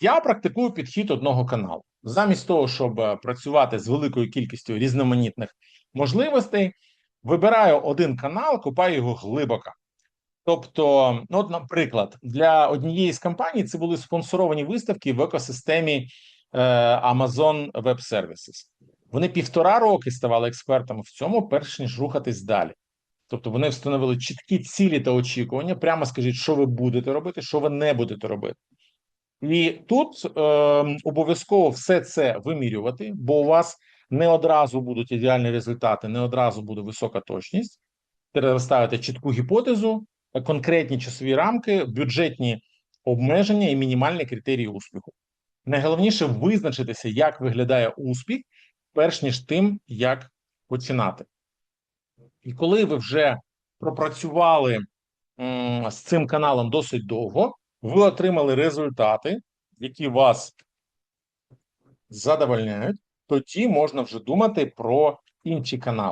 Я практикую підхід одного каналу. Замість того, щоб е, працювати з великою кількістю різноманітних можливостей, вибираю один канал, купаю його глибоко. Тобто, ну, от, наприклад, для однієї з компаній це були спонсоровані виставки в екосистемі е, Amazon Web Services. Вони півтора роки ставали експертами в цьому, перш ніж рухатись далі. Тобто вони встановили чіткі цілі та очікування. Прямо скажіть, що ви будете робити, що ви не будете робити. І тут е, обов'язково все це вимірювати, бо у вас не одразу будуть ідеальні результати, не одразу буде висока точність. Треба ставити чітку гіпотезу, конкретні часові рамки, бюджетні обмеження і мінімальні критерії успіху. Найголовніше визначитися, як виглядає успіх, перш ніж тим, як починати. І коли ви вже пропрацювали з цим каналом досить довго, ви отримали результати, які вас задовольняють, тоді можна вже думати про інші канали.